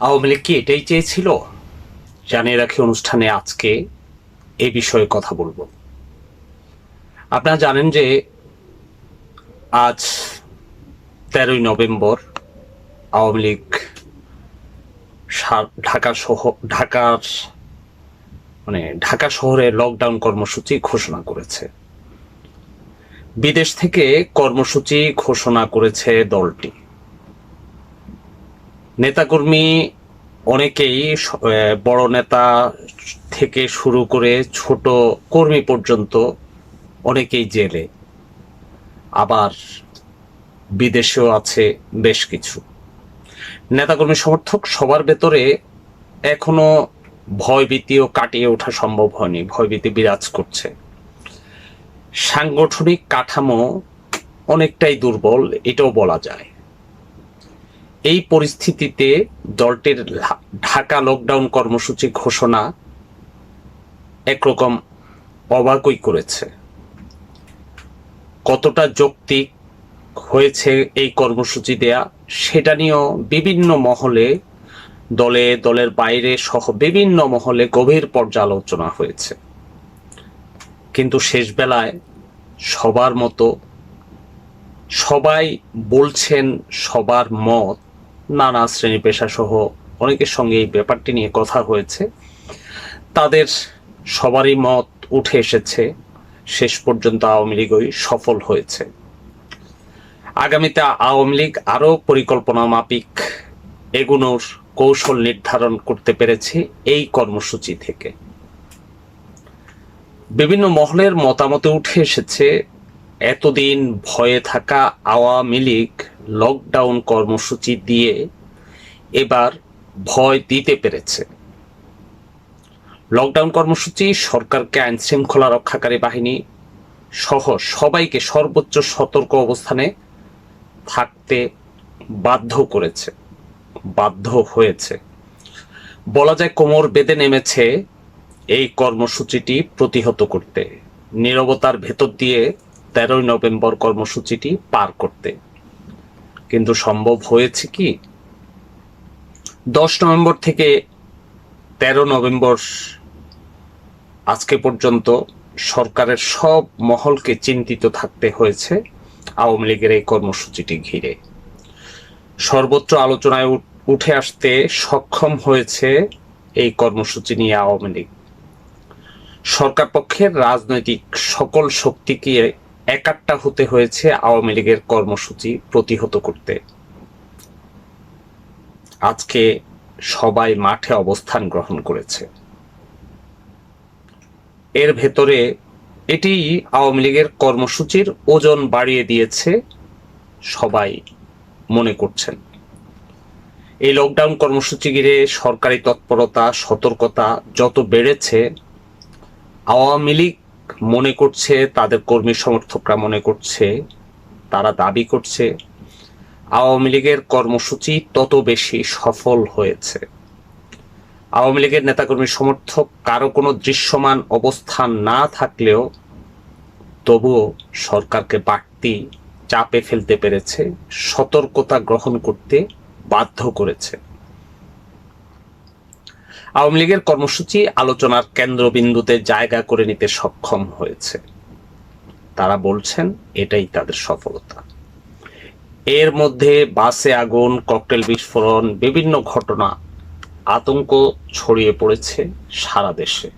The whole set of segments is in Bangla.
আওয়ামী লীগ কি এটাই চেয়েছিল? জানিয়ে রাখি অনুষ্ঠানে আজকে এ বিষয়ে কথা বলব। আপনারা জানেন যে আজ তেরোই নভেম্বর আওয়ামী লীগ ঢাকা সহ ঢাকার মানে ঢাকা শহরে লকডাউন কর্মসূচি ঘোষণা করেছে। বিদেশ থেকে কর্মসূচি ঘোষণা করেছে দলটি। নেতাকর্মী অনেকেই বড় নেতা থেকে শুরু করে ছোট কর্মী পর্যন্ত অনেকেই জেলে। আবার বিদেশেও আছে বেশ কিছু। নেতাকর্মী সমর্থক সবার ভেতরে এখনও ভয়ভীতিও কাটিয়ে ওঠা সম্ভব হয়নি, ভয়ভীতি বিরাজ করছে। সাংগঠনিক কাঠামো অনেকটাই দুর্বল, এটাও বলা যায়। এই পরিস্থিতিতে দলটির ঢাকা লকডাউন কর্মসূচি ঘোষণা একরকম অবাকই করেছে। কতটা যৌক্তিক হয়েছে এই কর্মসূচি দেয়া সেটা নিয়েও বিভিন্ন মহলে দলে, দলের বাইরে সহ বিভিন্ন মহলে গভীর পর্যালোচনা হয়েছে। কিন্তু শেষ বেলায় সবার মতো সবাই বলছেন সবার মত নানা শ্রেণি পেশা সহ অনেকের সঙ্গে এই ব্যাপারটি নিয়ে কথা হয়েছে। তাদের সবারই মত উঠে এসেছে, শেষ পর্যন্ত আওয়ামী লীগই সফল হয়েছে। আগামীতে আওয়ামী লীগ আরও পরিকল্পনা মাফিক এগুনোর কৌশল নির্ধারণ করতে পেরেছে এই কর্মসূচি থেকে। বিভিন্ন মহলের মতামতে উঠে এসেছে এতদিন ভয়ে থাকা আওয়ামী লীগ লকডাউন কর্মসূচি দিয়ে এবার ভয় দিতে পেরেছে। লকডাউন কর্মসূচি, সরকারকে আইন শৃঙ্খলা রক্ষাকারী বাহিনী সহ সবাইকে সর্বোচ্চ সতর্ক অবস্থানে থাকতে বাধ্য করেছে, বাধ্য হয়েছে। বলা যায় কোমর বেঁধে নেমেছে এই কর্মসূচিটি প্রতিহত করতে। নীরবতার ভেতর দিয়ে তেরোই নভেম্বর কর্মসূচিটি পার করতে। কিন্তু সম্ভব হয়েছে কি? দশ নভেম্বর থেকে তেরো নভেম্বর আজকে পর্যন্ত সরকারের সব মহলকে চিন্তিত থাকতে হয়েছে আওয়ামী লীগের এই কর্মসূচিটি ঘিরে। সর্বোচ্চ আলোচনায় উঠে আসতে সক্ষম হয়েছে এই কর্মসূচি নিয়ে আওয়ামী লীগ। সরকার পক্ষের রাজনৈতিক সকল শক্তিকে একাট্টা হতে হয়েছে আওয়ামী লীগের কর্মসূচি প্রতিহত করতে। আজকে সবাই মাঠে অবস্থান গ্রহণ করেছে। এর ভেতরে এটি আওয়ামী লীগের কর্মসূচির ওজন বাড়িয়ে দিয়েছে সবাই মনে করছেন। এই লকডাউন কর্মসূচি ঘিরে সরকারি তৎপরতা, সতর্কতা যত বেড়েছে, আওয়ামী লীগ মনে করছে, তাদের কর্মী সমর্থকরা মনে করছে, তারা দাবি করছে, আওয়ামী লীগের কর্মসূচি তত বেশি সফল হয়েছে। আওয়ামী লীগের নেতাকর্মী সমর্থক কারও কোনো দৃশ্যমান অবস্থান না থাকলেও তবুও সরকারকে বাড়তি চাপে ফেলতে পেরেছে, সতর্কতা গ্রহণ করতে বাধ্য করেছে। আওয়ামী লীগের কর্মসূচি আলোচনার কেন্দ্রবিন্দুতে জায়গা করে নিতে সক্ষম হয়েছে। তারা বলছেন এটাই তাদের সফলতা। এর মধ্যে বাসে আগুন, ককটেল বিস্ফোরণ, বিভিন্ন ঘটনা, আতঙ্ক ছড়িয়ে পড়েছে সারা দেশে।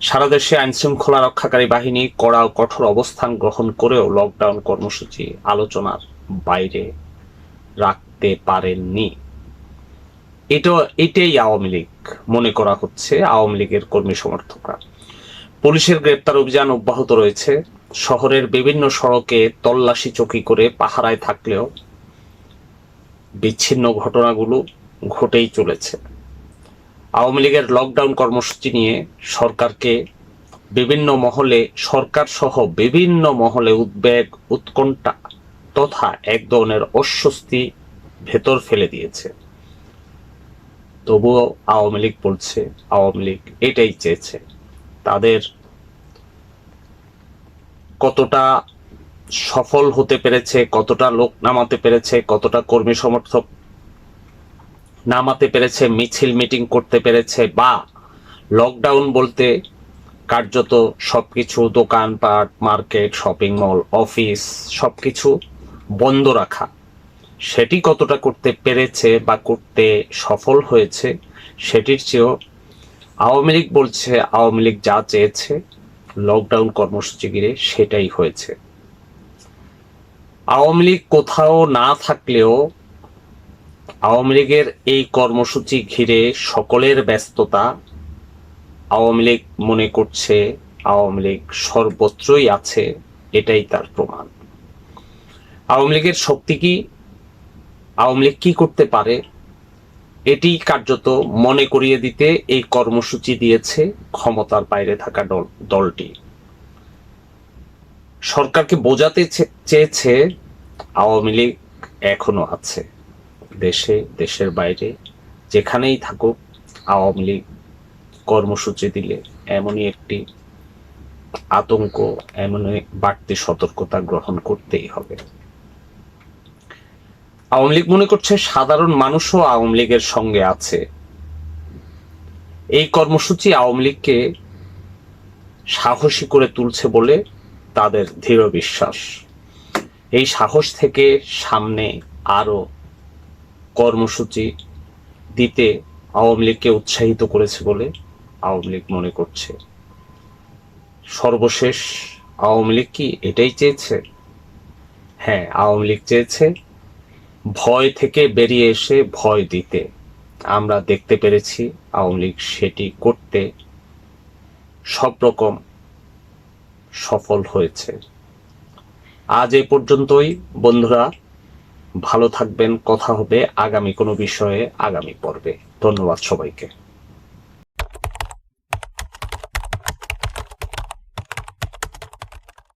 সারা দেশে আইন শৃঙ্খলা রক্ষাকারী বাহিনী কড়া ও কঠোর অবস্থান গ্রহণ করেও লকডাউন কর্মসূচি আলোচনার বাইরে রাখতে পারেননি। এটা, এটাই আওয়ামী লীগ মনে করা হচ্ছে, আওয়ামী লীগের কর্মী সমর্থকরা। পুলিশের গ্রেপ্তার অভিযান অব্যাহত রয়েছে। শহরের বিভিন্ন সড়কে তল্লাশি চকি করে পাহারায় থাকলেও বিচ্ছিন্ন ঘটনাগুলো ঘটেই চলেছে। আওয়ামী লীগের লকডাউন কর্মসূচি নিয়ে সরকারকে বিভিন্ন মহলে সরকার সহ বিভিন্ন মহলে উদ্বেগ, উৎকণ্ঠা তথা এক ধরনের অস্বস্তি ভেতর ফেলে দিয়েছে। তবুও আওয়ামী লীগ বলছে আওয়ামী লীগ এটাই চেয়েছে। তাদের কতটা সফল হতে পেরেছে, কতটা লোক নামাতে পেরেছে, কতটা কর্মী সমর্থক নামাতে পেরেছে, মিছিল মিটিং করতে পেরেছে, বা লকডাউন বলতে কার্যত সবকিছু, দোকানপাট, মার্কেট শপিং মল অফিস সবকিছু বন্ধ রাখা সেটি কতটা করতে পেরেছে বা করতে সফল হয়েছে, সেটির চেয়েও আওয়ামী লীগ বলছে আওয়ামী লীগ যা চেয়েছে লকডাউন কর্মসূচি ঘিরে সেটাই হয়েছে। আওয়ামী লীগ কোথাও না থাকলেও আওয়ামী লীগের এই কর্মসূচি ঘিরে সকলের ব্যস্ততা আওয়ামী লীগ মনে করছে আওয়ামী লীগ সর্বত্রই আছে, এটাই তার প্রমাণ। আওয়ামী লীগের শক্তি কি? আওয়ামী লীগ কি করতে পারে? এটি কার্যত মনে করিয়ে দিতে এই কর্মসূচি দিয়েছে ক্ষমতার বাইরে থাকা দল, দলটি। সরকারকে বোঝাতে চেয়েছে আওয়ামী লীগ এখনও আছে। দেশে, দেশের বাইরে, যেখানেই থাকুক, আওয়ামী লীগ কর্মসূচি দিলে এমনই একটি আতঙ্ক, এমনই বাড়তি সতর্কতা গ্রহণ করতেই হবে। আওয়ামী লীগ মনে করছে সাধারণ মানুষও আওয়ামী লীগের সঙ্গে আছে। এই কর্মসূচি আওয়ামী লীগকে সাহসী করে তুলছে বলে তাদের দৃঢ় বিশ্বাস। এই সাহস থেকে সামনে আরও কর্মসূচি দিতে আওয়ামী লীগকে উৎসাহিত করেছে বলে আওয়ামী লীগ মনে করছে। সর্বশেষ আওয়ামী লীগ কি এটাই চেয়েছে? হ্যাঁ আওয়ামী লীগ চেয়েছে ভয় থেকে বেরিয়ে এসে ভয় দিতে। আমরা দেখতে পেরেছি আওয়ামী লীগ সেটি করতে সব রকম সফল হয়েছে। আজ এ পর্যন্তই। বন্ধুরা, ভালো থাকবেন। কথা হবে আগামী কোনো বিষয়ে আগামী পর্বে। ধন্যবাদ সবাইকে।